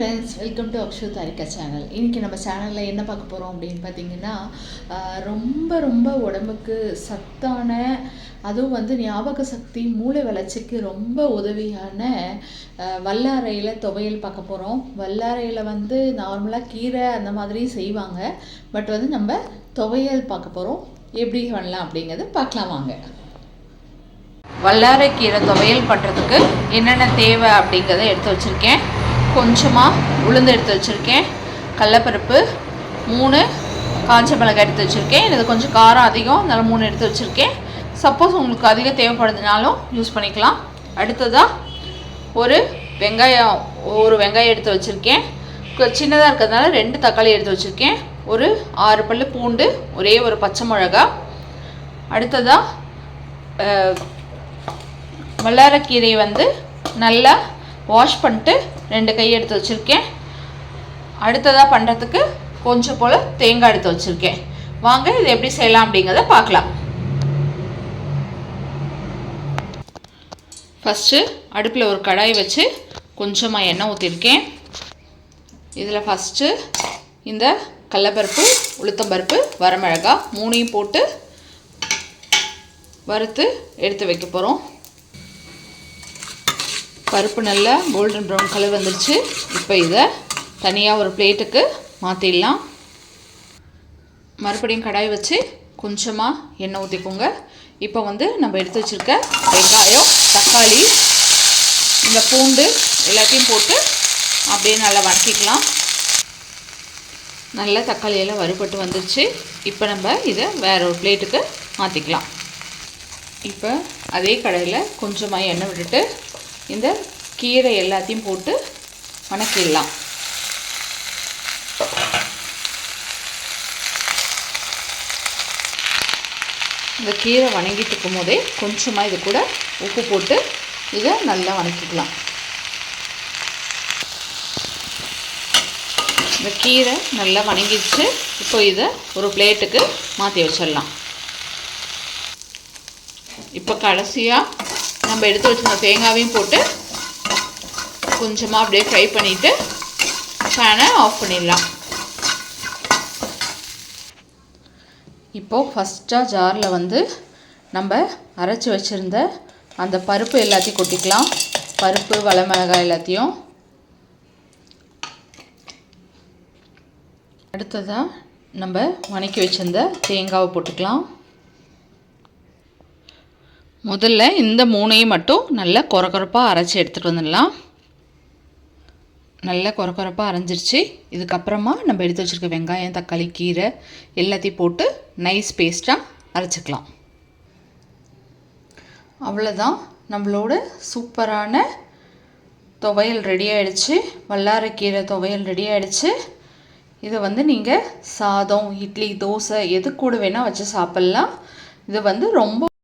Friends welcome to Akshu Tharika channel இன்றைக்கி நம்ம சேனலில் என்ன பார்க்க போகிறோம் அப்படின்னு பார்த்தீங்கன்னா ரொம்ப ரொம்ப உடம்புக்கு சத்தான அதுவும் வந்து ஞாபக சக்தி மூளை வளர்ச்சிக்கு ரொம்ப உதவியான வல்லாரையில் துவையல் பார்க்க போகிறோம் வல்லாரையில் வந்து நார்மலாக கீரை அந்த மாதிரி செய்வாங்க. பட் வந்து நம்ம துவையல் பார்க்க போகிறோம் எப்படி பண்ணலாம் அப்படிங்கிறத பார்க்கலாம் வாங்க. வல்லாரை கீரை துவையல் பண்ணுறதுக்கு என்னென்ன தேவை அப்படிங்கிறத எடுத்து வச்சுருக்கேன். கொஞ்சமாக உளுந்து எடுத்து வச்சுருக்கேன். கடலப்பருப்பு மூணு காஞ்ச மிளகாய் எடுத்து வச்சுருக்கேன். எனக்கு கொஞ்சம் காரம் அதிகம் அதனால் மூணு எடுத்து வச்சுருக்கேன். சப்போஸ் உங்களுக்கு அதிகம் தேவைப்படுதுனாலும் யூஸ் பண்ணிக்கலாம். அடுத்ததாக ஒரு வெங்காயம் ஒரு வெங்காயம் எடுத்து வச்சுருக்கேன். சின்னதாக இருக்கிறதுனால ரெண்டு தக்காளி எடுத்து வச்சுருக்கேன். ஒரு ஆறு பல்லு பூண்டு ஒரே ஒரு பச்சை மிளகா. அடுத்ததாக வல்லாரக்கீரையை வந்து நல்லா வாஷ் பண்ணிட்டு ரெண்டு கை எடுத்து வச்சுருக்கேன். அடுத்ததாக பண்ணுறதுக்கு கொஞ்சம் போல் தேங்காய் எடுத்து வச்சுருக்கேன். வாங்க இது எப்படி செய்யலாம் அப்படிங்கிறத பார்க்கலாம். ஃபஸ்ட்டு அடுப்பில் ஒரு கடாய் வச்சு கொஞ்சமாக எண்ணெய் ஊற்றிருக்கேன் இதில் ஃபஸ்ட்டு இந்த கடலப்பருப்பு உளுத்தம்பருப்பு வரமிளகா மூணையும் போட்டு வறுத்து எடுத்து வைக்க போகிறோம் பருப்பு நல்லா கோல்டன் ப்ரௌன் கலர் வந்துருச்சு. இப்போ இதை தனியாக ஒரு பிளேட்டுக்கு மாற்றிடலாம் மறுபடியும் கடாய் வச்சு கொஞ்சமாக எண்ணெய் ஊற்றிக்கோங்க இப்போ வந்து நம்ம எடுத்து வச்சுருக்க வெங்காயம் தக்காளி இந்த பூண்டு எல்லாத்தையும் போட்டு அப்படியே நல்லா வதக்கிக்கலாம். நல்ல தக்காளியெல்லாம் வறுபட்டு வந்துருச்சு. இப்போ நம்ம இதை வேற ஒரு பிளேட்டுக்கு மாற்றிக்கலாம் இப்போ அதே கடையில் கொஞ்சமாக எண்ணெய் விட்டுட்டு இந்த கீரை எல்லாத்தையும் போட்டு வணக்கிடலாம். இந்த கீரை வணங்கிட்டு இருக்கும் போதே கொஞ்சமாக இது கூட உப்பு போட்டு இதை நல்லா வணக்கிக்கலாம். இந்த கீரை நல்லா வணங்கிடுச்சு. இப்போ இதை ஒரு பிளேட்டுக்கு மாற்றி வச்சிடலாம். இப்போ கடைசியாக நம்ம எடுத்து வச்சிருந்த தேங்காவையும் போட்டு கொஞ்சமாக அப்படியே ஃப்ரை பண்ணிவிட்டு ஃபேனை ஆஃப் பண்ணிடலாம். இப்போது ஃபஸ்ட்டாக ஜாரில் வந்து நம்ம அரைச்சி வச்சுருந்த அந்த பருப்பு எல்லாத்தையும் கொட்டிக்கலாம். பருப்பு வளமிளகாய் எல்லாத்தையும். அடுத்ததாக நம்ம வணக்கி வச்சிருந்த தேங்காவை போட்டுக்கலாம். முதல்ல இந்த மூணையும் மட்டும் நல்லா குறக்குறப்பாக அரைச்சி எடுத்துகிட்டு வந்துடலாம். நல்லா குறக்குறப்பாக அரைஞ்சிருச்சு. இதுக்கப்புறமா நம்ம எடுத்து வச்சுருக்க வெங்காயம் தக்காளி கீரை எல்லாத்தையும் போட்டு நைஸ் பேஸ்ட்டாக அரைச்சிக்கலாம். அவ்வளோதான் நம்மளோட சூப்பரான துவையல் ரெடி ஆகிடுச்சு வல்லாரக்கீரை துவையல் ரெடி ஆகிடுச்சு இதை வந்து நீங்கள் சாதம் இட்லி தோசை எது கூட வேணால் வச்சு சாப்பிட்லாம். இது வந்து ரொம்ப